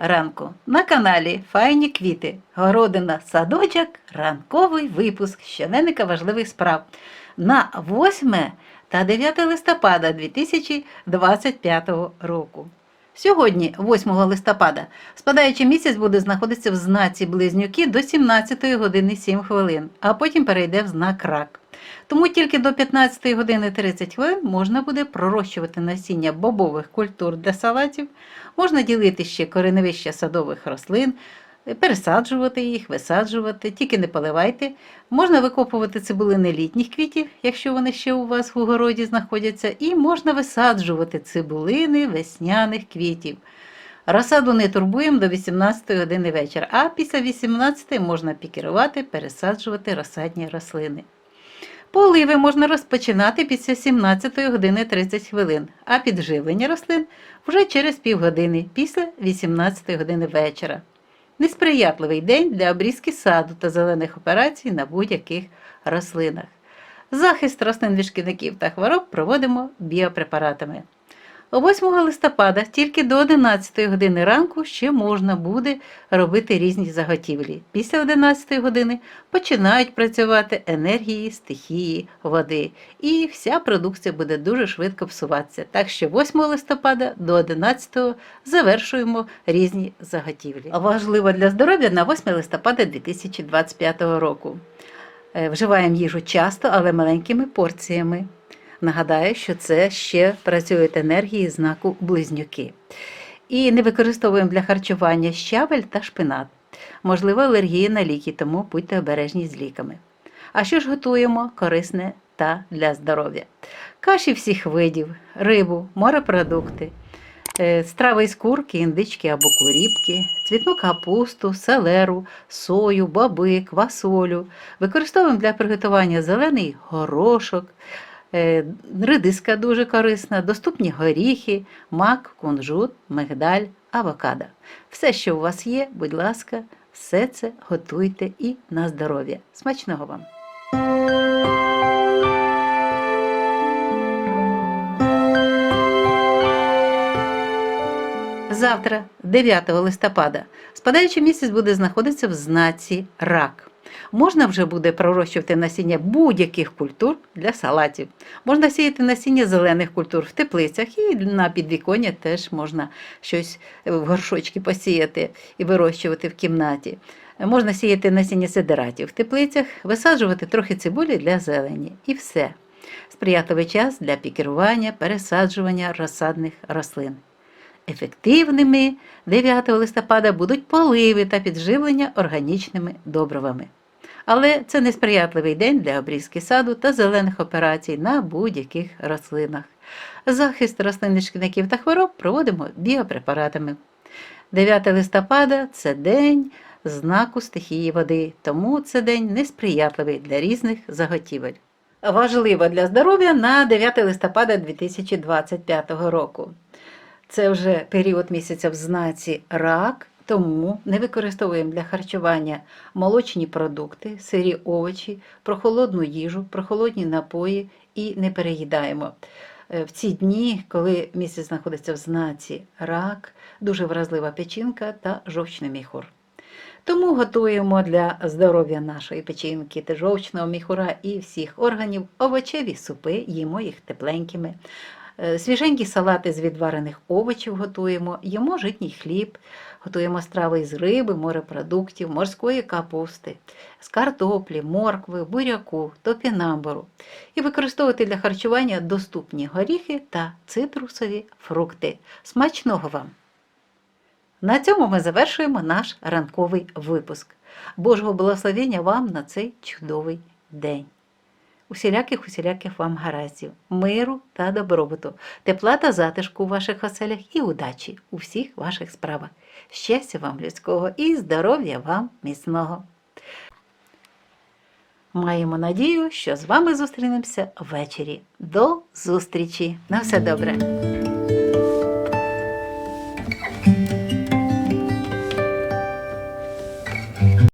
ранку на каналі Файні квіти, городина, садочок, ранковий випуск щоденника важливих справ на 8 та 9 листопада 2025 року. Сьогодні, 8 листопада, спадаючий місяць буде знаходитися в знаці близнюки до 17 години 7 хвилин, а потім перейде в знак рак. Тому тільки до 15 години 30 хвилин можна буде пророщувати насіння бобових культур для салатів, можна ділити ще кореневища садових рослин, пересаджувати їх, висаджувати, тільки не поливайте. Можна викопувати цибулини літніх квітів, якщо вони ще у вас в огороді знаходяться, і можна висаджувати цибулини весняних квітів. Розсаду не турбуємо до 18 години вечора, а після 18 можна пікірувати, пересаджувати розсадні рослини. Поливи можна розпочинати після 17 години 30 хвилин, а підживлення рослин вже через півгодини після 18 години вечора. Несприятливий день для обрізки саду та зелених операцій на будь-яких рослинах. Захист рослин від шкідників та хвороб проводимо біопрепаратами. 8 листопада тільки до 11 години ранку ще можна буде робити різні заготівлі. Після 11 години починають працювати енергії стихії води, і вся продукція буде дуже швидко псуватися. Так що 8 листопада до 11 завершуємо різні заготівлі. Важливо для здоров'я на 8 листопада 2025 року. Е, Вживаємо їжу часто, але маленькими порціями. Нагадаю, що це ще працюють енергії знаку близнюки. І не використовуємо для харчування щавель та шпинат. Можливо, алергія на ліки, тому будьте обережні з ліками. А що ж готуємо корисне та для здоров'я? Каші всіх видів, рибу, морепродукти, е, страви із курки, індички або куріпки, цвітну капусту, селеру, сою, баби, квасолю. Використовуємо для приготування зелений горошок, Редиска дуже корисна, доступні горіхи, мак, кунжут, мигдаль, авокадо. Все, що у вас є, будь ласка, все це готуйте і на здоров'я. Смачного вам! Завтра, 9 листопада, спадаючий місяць буде знаходитися в знаці рак. Можна вже буде пророщувати насіння будь-яких культур для салатів. Можна сіяти насіння зелених культур в теплицях і на підвіконня теж можна щось в горшочки посіяти і вирощувати в кімнаті. Можна сіяти насіння сидератів в теплицях, висаджувати трохи цибулі для зелені. І все. Сприятливий час для пікірування, пересаджування розсадних рослин. Ефективними 9 листопада будуть поливи та підживлення органічними добривами. Але це несприятливий день для обрізки саду та зелених операцій на будь-яких рослинах. Захист рослин від шкідників та хвороб проводимо біопрепаратами. 9 листопада це день знаку стихії води, тому це день несприятливий для різних заготівель. Важливо для здоров'я на 9 листопада 2025 року. Це вже період місяця в знаці рак, тому не використовуємо для харчування молочні продукти, сирі овочі, прохолодну їжу, прохолодні напої і не переїдаємо. Е, В ці дні, коли місяць знаходиться в знаці рак, дуже вразлива печінка та жовчний міхур. Тому готуємо для здоров'я нашої печінки та жовчного міхура і всіх органів овочеві супи, їмо їх тепленькими. Е, Свіженькі салати з відварених овочів готуємо, їмо житній хліб, готуємо страви з риби, морепродуктів, морської капусти, з картоплі, моркви, буряку, топінамбуру. І використовувати для харчування доступні горіхи та цитрусові фрукти. Смачного вам! На цьому ми завершуємо наш ранковий випуск. Божого благословення вам на цей чудовий день! Усіляких усіляких вам гараздів, миру та добробуту, тепла та затишку у ваших оселях і удачі у всіх ваших справах. Щастя вам людського і здоров'я вам міцного. Маємо надію, що з вами зустрінемося ввечері. До зустрічі! На все добре!